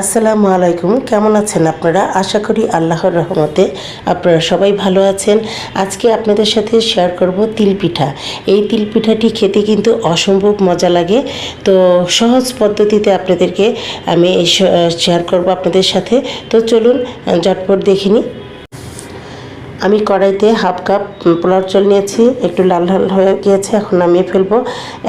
আসসালামু আলাইকুম। কেমন আছেন আপনারা? আশা করি আল্লাহর রহমতে আপনারা সবাই ভালো আছেন। আজকে আপনাদের সাথে শেয়ার করব তিল পিঠা। এই তিল পিঠাটি খেতে কিন্তু অসম্ভব মজা লাগে। তো সহজ পদ্ধতিতে আপনাদেরকে আমি শেয়ার করব আপনাদের সাথে। তো চলুন ঝটপট দেখিনি আমি কড়াইতে হাফ কাপ পোলার চাল নিয়েছি, একটু লাল লাল হয়ে গিয়েছে, এখন নামিয়ে ফেলব।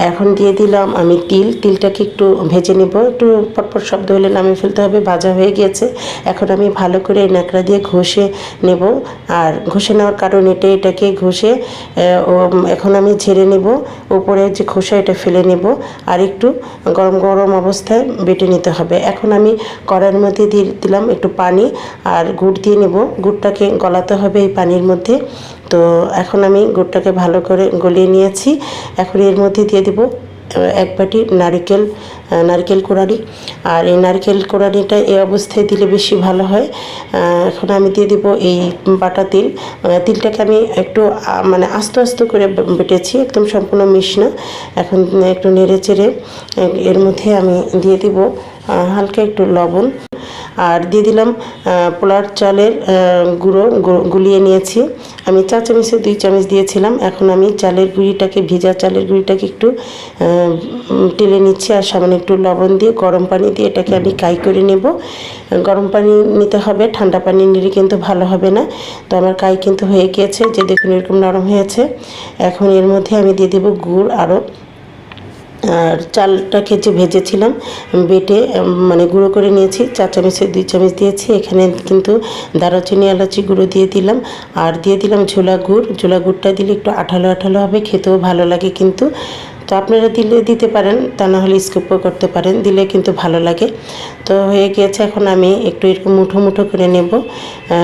এখন দিয়ে দিলাম আমি তিল, তিলটাকে একটু ভেজে নেব। একটু পটপট শব্দ হলে নামিয়ে ফেলতে হবে, ভাজা হয়ে গিয়েছে। এখন আমি ভালো করে ন্যাকড়া দিয়ে ঘষে নেব। আর ঘষে নেওয়ার কারণ এটা এটাকে ঘষে এখন আমি ঝেড়ে নেব। উপরে যে খোসা, এটা ফেলে নেব। আর একটু গরম গরম অবস্থায় বেটে নিতে হবে। এখন আমি কড়াইয়ের মধ্যে দিয়ে দিলাম একটু পানি আর গুড় দিয়ে নেব। গুড়টাকে গলাতে হবে এই পানির মধ্যে। তো এখন আমি গুড়টাকে ভালো করে গলিয়ে নিয়েছি। এখন এর মধ্যে দিয়ে দেব এক বাটি নারকেল নারকেল কোড়ানি। আর এই নারকেল কোড়ানিটা এই অবস্থায় দিলে বেশি ভালো হয়। এখন আমি দিয়ে দিব এই বাটা তিল। তিলটাকে আমি একটু মানে আস্তে আস্তে করে বেটেছি, একদম সম্পূর্ণ মিশ না। এখন একটু নেড়ে চেড়ে এর মধ্যে আমি দিয়ে দিব হালকা একটু লবণ। আর দিয়ে দিলাম পোলার চালের গুঁড়ো গুলিয়ে নিয়েছি। আমি চা চামচে দুই চামচ দিয়েছিলাম। এখন আমি চালের গুঁড়িটাকে ভেজা চালের গুঁড়িটাকে একটু টেলে নিচ্ছি আর সামান্য একটু লবণ দিয়ে গরম পানি দিয়ে এটাকে আমি কাই করে নেব। গরম পানি নিতে হবে ঠান্ডা পানি নিলে কিন্তু ভালো হবে না। তো আমার কাই কিন্তু হয়ে গিয়েছে যে দেখুন এরকম নরম হয়েছে। এখন এর মধ্যে আমি দিয়ে দেবো গুড় আরও আর চালটা খেচে ভেজেছিলাম, বেটে মানে গুঁড়ো করে নিয়েছি চা চামচে, দুই চামচ দিয়েছি, এখানে কিন্তু দারচিনি, এলাচি গুঁড়ো দিয়ে দিলাম, আর দিয়ে দিলাম ঝোলা গুড়, ঝোলা গুড়টা দিলে একটু আঠালো আঠালো হবে, খেতেও ভালো লাগে কিন্তু তো আপনারা দিলে দিতে পারেন, তা না হলে স্কিপও করতে পারেন, দিলে কিন্তু ভালো লাগে। তো হয়ে গিয়েছে এখন আমি একটু এরকম মুঠো মুঠো করে নেব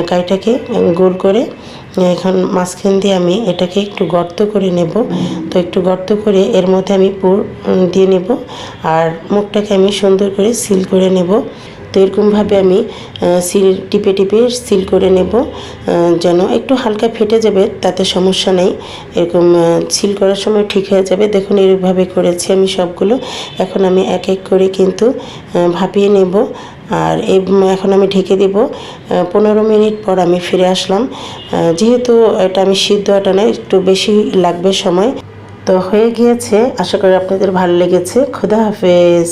কাইটাকে গোল করে। এখন মাঝখান দিয়ে আমি এটাকে একটু গর্ত করে নেব। তো একটু গর্ত করে এর মধ্যে আমি পুর দিয়ে নেব। আর মুখটাকে আমি সুন্দর করে সিল করে নেব। তো এরকমভাবে আমি সিল, টিপে টিপে সিল করে নেব যেন একটু হালকা ফেটে যাবে, তাতে সমস্যা নেই। এরকম সিল করার সময় ঠিক হয়ে যাবে। দেখুন এরকমভাবে করেছি আমি সবগুলো। এখন আমি এক এক করে কিন্তু ভাপিয়ে নেব। আর এই এখন আমি ঢেকে দেব। পনেরো মিনিট পর আমি ফিরে আসলাম। যেহেতু এটা আমি সিদ্ধ এটা নয়, একটু বেশি লাগবে সময়। তো হয়ে গিয়েছে। আশা করি আপনাদের ভালো লেগেছে। খুদা হাফেজ।